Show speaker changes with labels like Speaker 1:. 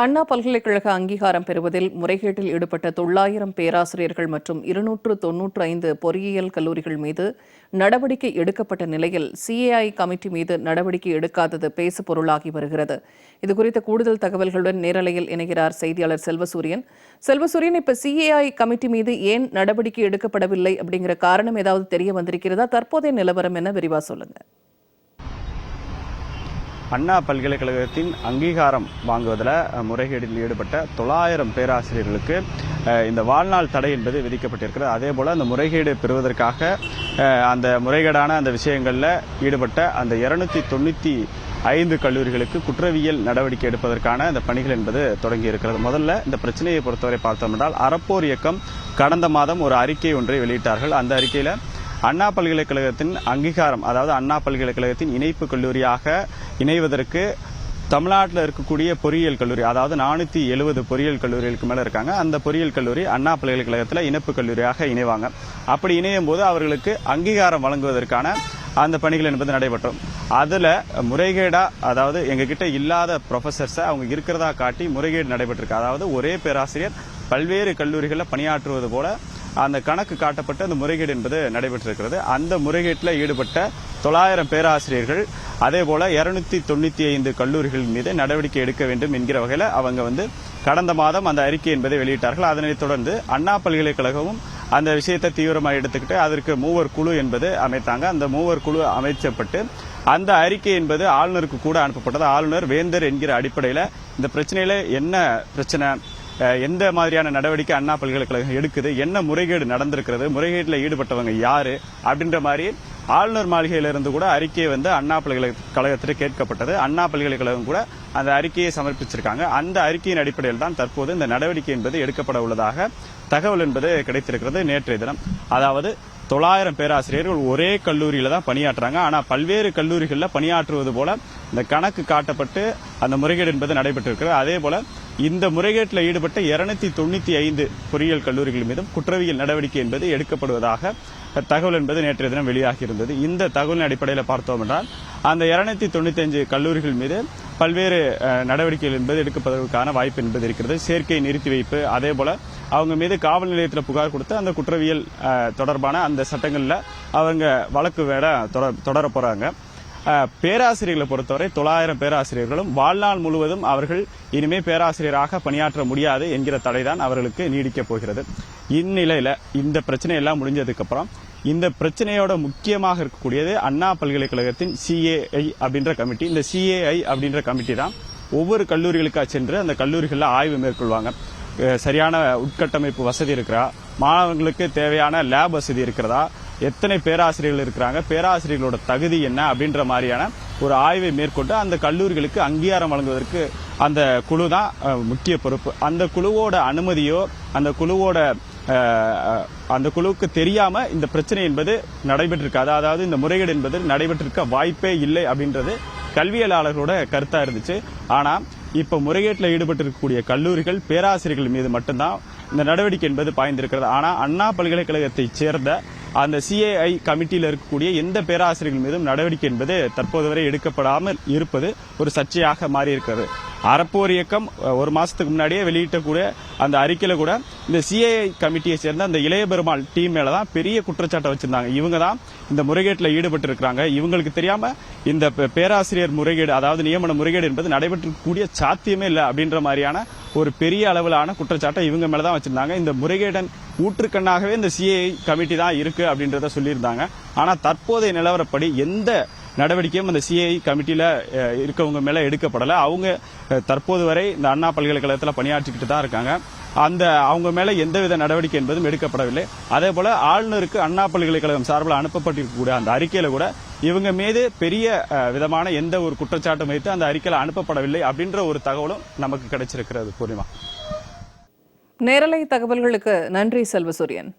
Speaker 1: அண்ணா பல்கலைக்கழக அங்கீகாரம் பெறுவதில் முறைகேட்டில் ஈடுபட்ட தொள்ளாயிரம் பேராசிரியர்கள் மற்றும் இருநூற்று தொன்னூற்று ஐந்து பொறியியல் கல்லூரிகள் மீது நடவடிக்கை எடுக்கப்பட்ட நிலையில் சிஏஐ கமிட்டி மீது நடவடிக்கை எடுக்காதது பேசு பொருளாகி வருகிறது. இதுகுறித்த கூடுதல் தகவல்களுடன் நேரலையில் இணைகிறார் செய்தியாளர் செல்வசூரியன். செல்வசூரியன் இப்ப சிஏஐ கமிட்டி மீது ஏன் நடவடிக்கை எடுக்கப்படவில்லை அப்படிங்கிற காரணம் ஏதாவது தெரிய வந்திருக்கிறதா? தற்போதைய நிலவரம் என விரிவா சொல்லுங்க.
Speaker 2: அண்ணா பல்கலைக்கழகத்தின் அங்கீகாரம் வாங்குவதில் முறைகேடில் ஈடுபட்ட தொள்ளாயிரம் பேராசிரியர்களுக்கு இந்த வாழ்நாள் தடை என்பது விதிக்கப்பட்டிருக்கிறது. அதே போல் அந்த முறைகேடு பெறுவதற்காக அந்த முறைகேடான அந்த விஷயங்களில் ஈடுபட்ட அந்த இருநூத்தி தொண்ணூத்தி ஐந்து கல்லூரிகளுக்கு குற்றவியல் நடவடிக்கை எடுப்பதற்கான இந்த பணிகள் என்பது தொடங்கி இருக்கிறது முதல்ல இந்த பிரச்சனையை பொறுத்தவரை பார்த்தோம் என்றால் அறப்போர் இயக்கம் கடந்த மாதம் ஒரு அறிக்கை ஒன்றை வெளியிட்டார்கள். அந்த அறிக்கையில் அண்ணா பல்கலைக்கழகத்தின் அங்கீகாரம் அதாவது அண்ணா பல்கலைக்கழகத்தின் இணைப்பு கல்லூரியாக இணைவதற்கு தமிழ்நாட்டில் இருக்கக்கூடிய பொறியியல் கல்லூரி அதாவது நானூற்றி எழுபது பொறியியல் கல்லூரிகளுக்கு மேலே இருக்காங்க. அந்த பொறியியல் கல்லூரி அண்ணா பல்கலைக்கழகத்தில் இணைப்பு கல்லூரியாக இணைவாங்க. அப்படி இணையும் போது அவர்களுக்கு அங்கீகாரம் வழங்குவதற்கான அந்த பணிகள் என்பது நடைபெற்றும் அதில் முறைகேடாக அதாவது எங்ககிட்ட இல்லாத ப்ரொஃபசர்ஸை அவங்க இருக்கிறதா காட்டி முறைகேடு நடைபெற்றிருக்கு. அதாவது ஒரே பேராசிரியர் பல்வேறு கல்லூரிகளில் பணியாற்றுவது போல அந்த கணக்கு காட்டப்பட்டு அந்த முறைகேடு என்பது நடைபெற்றிருக்கிறது. அந்த முறைகேட்டில் ஈடுபட்ட தொள்ளாயிரம் பேராசிரியர்கள் அதே போல இருநூத்தி தொண்ணூத்தி ஐந்து கல்லூரிகள் மீது நடவடிக்கை எடுக்க வேண்டும் என்கிற வகையில் அவங்க வந்து கடந்த மாதம் அந்த அறிக்கை என்பதை வெளியிட்டார்கள். அதனைத் தொடர்ந்து அண்ணா பல்கலைக்கழகமும் அந்த விஷயத்தை தீவிரமாக எடுத்துக்கிட்டு அதற்கு மூவர் குழு என்பது அமைத்தாங்க. அந்த மூவர் குழு அமைச்சப்பட்டு அந்த அறிக்கை என்பது ஆளுநருக்கு கூட அனுப்பப்பட்டது. ஆளுநர் வேந்தர் என்கிற அடிப்படையில் இந்த பிரச்சனையில என்ன பிரச்சனை எந்த மாதிரியான நடவடிக்கை அண்ணா பல்கலைக்கழகம் எடுக்குது? என்ன முறைகேடு நடந்திருக்கிறது? முறைகேட்டில் ஈடுபட்டவங்க யாரு? அப்படின்ற மாதிரி ஆளுநர் மாளிகையிலிருந்து கூட அறிக்கை வந்து அண்ணா பல்கலைக்கழகத்திற்கு கேட்கப்பட்டது. அண்ணா பல்கலைக்கழகம் கூட அந்த அறிக்கையை சமர்ப்பிச்சிருக்காங்க. அந்த அறிக்கையின் அடிப்படையில் தான் தற்போது இந்த நடவடிக்கை என்பது எடுக்கப்பட உள்ளதாக தகவல் என்பது கிடைத்திருக்கிறது நேற்றைய தினம். அதாவது தொள்ளாயிரம் பேராசிரியர்கள் ஒரே கல்லூரியில தான் பணியாற்றுறாங்க. ஆனா பல்வேறு கல்லூரிகளில் பணியாற்றுவது போல இந்த கணக்கு காட்டப்பட்டு அந்த முறைகேடு என்பது நடைபெற்றிருக்கிறது. அதே போல இந்த முறைகேட்டில் ஈடுபட்ட இருநூத்தி தொண்ணூத்தி ஐந்து பொறியியல் கல்லூரிகள் மீதும் குற்றவியல் நடவடிக்கை என்பது எடுக்கப்படுவதாக தகவல் என்பது நேற்றைய தினம் வெளியாகி இருந்தது. இந்த தகவலின் அடிப்படையில் பார்த்தோம் என்றால் அந்த இருநூத்தி தொண்ணூத்தி அஞ்சு கல்லூரிகள் மீது பல்வேறு நடவடிக்கைகள் என்பது எடுக்கப்படுவதற்கான வாய்ப்பு என்பது இருக்கிறது. சேர்க்கை நிறுத்தி வைப்பு அதே போல அவங்க மீது காவல் நிலையத்தில் புகார் கொடுத்து அந்த குற்றவியல் தொடர்பான அந்த சட்டங்களில் அவங்க வழக்கு வேட தொடர- போறாங்க. பேராசிரியர்களை பொறுத்தவரை தொள்ளாயிரம் பேராசிரியர்களும் வாழ்நாள் முழுவதும் அவர்கள் இனிமே பேராசிரியராக பணியாற்ற முடியாது என்கிற தடைதான் அவர்களுக்கு நீடிக்கப் போகிறது. இந்நிலையில இந்த பிரச்சனை எல்லாம் முடிஞ்சதுக்கு அப்புறம் இந்த பிரச்சனையோட முக்கியமாக இருக்கக்கூடியது அண்ணா பல்கலைக்கழகத்தின் சிஏஐ அப்படின்ற கமிட்டி இந்த சிஏஐ அப்படின்ற கமிட்டி தான் ஒவ்வொரு கல்லூரிகளுக்கா சென்று அந்த கல்லூரிகளில் ஆய்வு மேற்கொள்வாங்க. சரியான உட்கட்டமைப்பு வசதி இருக்கிறா மாணவர்களுக்கு தேவையான லேப் வசதி இருக்கிறதா? எத்தனை பேராசிரியர்கள் இருக்கிறாங்க? பேராசிரியர்களோட தகுதி என்ன அப்படின்ற மாதிரியான ஒரு ஆய்வை மேற்கொண்டு அந்த கல்லூரிகளுக்கு அங்கீகாரம் வழங்குவதற்கு அந்த குழு தான் முக்கிய பொறுப்பு. அந்த குழுவோட அனுமதியோ அந்த குழுவோட அந்த குழுவுக்கு தெரியாம இந்த பிரச்சனை என்பது நடைபெற்றிருக்காது அதாவது இந்த முறைகேடு என்பது நடைபெற்றிருக்க வாய்ப்பே இல்லை அப்படின்றது கல்வியலாளர்களோட கருத்தா இருந்துச்சு. ஆனா இப்ப முறைகேட்டில் ஈடுபட்டிருக்கக்கூடிய கல்லூரிகள் பேராசிரியர்கள் மீது மட்டும்தான் இந்த நடவடிக்கை என்பது பாய்ந்திருக்கிறது. ஆனா அண்ணா பல்கலைக்கழகத்தைச் சேர்ந்த அந்த சிஏஐ கமிட்டியில் இருக்கக்கூடிய எந்த பேராசிரியர்கள் மீதும் நடவடிக்கை என்பது தற்போது வரை எடுக்கப்படாமல் இருப்பது ஒரு சர்ச்சையாக மாறியிருக்கிறது. அறப்போர் இயக்கம் ஒரு மாசத்துக்கு முன்னாடியே வெளியிட்டக்கூடிய அந்த அறிக்கையில கூட இந்த சிஏஐ கமிட்டியை சேர்ந்த அந்த இளைய பெருமாள் டீம் மேல தான் பெரிய குற்றச்சாட்டை வச்சிருந்தாங்க. இவங்க தான் இந்த முறைகேட்டில் ஈடுபட்டு இருக்கிறாங்க இவங்களுக்கு தெரியாம இந்த பேராசிரியர் முறைகேடு அதாவது நியமன முறைகேடு என்பது நடைபெற்றக்கூடிய சாத்தியமே இல்லை அப்படின்ற மாதிரியான ஒரு பெரிய அளவிலான குற்றச்சாட்டை இவங்க மேல தான் வச்சிருந்தாங்க. இந்த முறைகேடன் ஊற்றுக்கண்ணாகவே இந்த சிஏஐ கமிட்டி தான் இருக்கு அப்படின்றத சொல்லியிருந்தாங்க. ஆனா தற்போதைய நிலவரப்படி எந்த நடவடிக்கையும் அந்த சிஐ கமிட்டியில் இருக்கவங்க மேலே எடுக்கப்படலை. அவங்க தற்போது வரை இந்த அண்ணா பல்கலைக்கழகத்தில் பணியாற்றிக்கிட்டு தான் இருக்காங்க. அந்த அவங்க மேல எந்தவித நடவடிக்கை என்பதும் எடுக்கப்படவில்லை. அதே போல ஆளுநருக்கு அண்ணா பல்கலைக்கழகம் சார்பில் அனுப்பப்பட்டிருக்கக்கூடிய அந்த அறிக்கையில கூட இவங்க மீது பெரிய விதமான எந்த ஒரு குற்றச்சாட்டும் வைத்து அந்த அறிக்கையில அனுப்பப்படவில்லை அப்படின்ற ஒரு தகவலும் நமக்கு கிடைச்சிருக்கிறது. பூர்ணிமா.
Speaker 1: நேரலை தகவல்களுக்கு நன்றி செல்வசூரியன்